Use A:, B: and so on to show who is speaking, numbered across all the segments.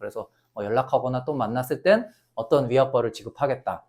A: 그래서 뭐 연락하거나 또 만났을 땐 어떤 위약벌을 지급하겠다.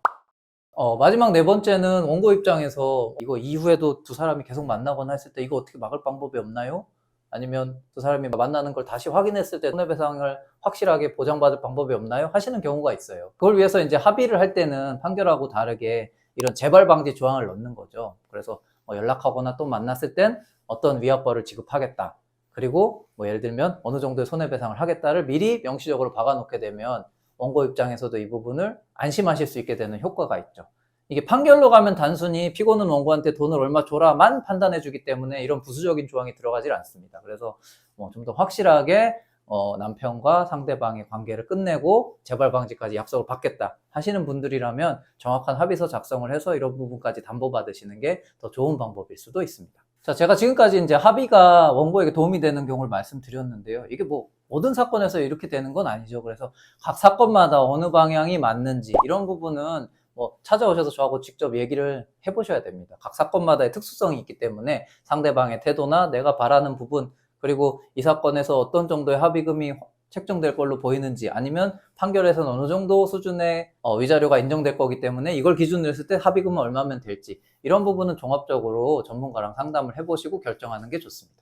A: 어, 마지막 네 번째는 원고 입장에서 이거 이후에도 두 사람이 계속 만나거나 했을 때 이거 어떻게 막을 방법이 없나요? 아니면 두 사람이 만나는 걸 다시 확인했을 때 손해배상을 확실하게 보장받을 방법이 없나요? 하시는 경우가 있어요. 그걸 위해서 이제 합의를 할 때는 판결하고 다르게 이런 재발 방지 조항을 넣는 거죠. 그래서 뭐 연락하거나 또 만났을 땐 어떤 위약벌을 지급하겠다. 그리고 뭐 예를 들면 어느 정도의 손해배상을 하겠다를 미리 명시적으로 박아놓게 되면 원고 입장에서도 이 부분을 안심하실 수 있게 되는 효과가 있죠. 이게 판결로 가면 단순히 피고는 원고한테 돈을 얼마 줘라만 판단해 주기 때문에 이런 부수적인 조항이 들어가질 않습니다. 그래서 뭐 좀 더 확실하게 어, 남편과 상대방의 관계를 끝내고 재발 방지까지 약속을 받겠다 하시는 분들이라면 정확한 합의서 작성을 해서 이런 부분까지 담보받으시는 게 더 좋은 방법일 수도 있습니다. 자, 제가 지금까지 이제 합의가 원고에게 도움이 되는 경우를 말씀드렸는데요. 이게 뭐 모든 사건에서 이렇게 되는 건 아니죠. 그래서 각 사건마다 어느 방향이 맞는지 이런 부분은 뭐 찾아오셔서 저하고 직접 얘기를 해보셔야 됩니다. 각 사건마다의 특수성이 있기 때문에 상대방의 태도나 내가 바라는 부분 그리고 이 사건에서 어떤 정도의 합의금이 책정될 걸로 보이는지 아니면 판결에서는 어느 정도 수준의 어, 위자료가 인정될 거기 때문에 이걸 기준으로 했을 때 합의금은 얼마면 될지 이런 부분은 종합적으로 전문가랑 상담을 해보시고 결정하는 게 좋습니다.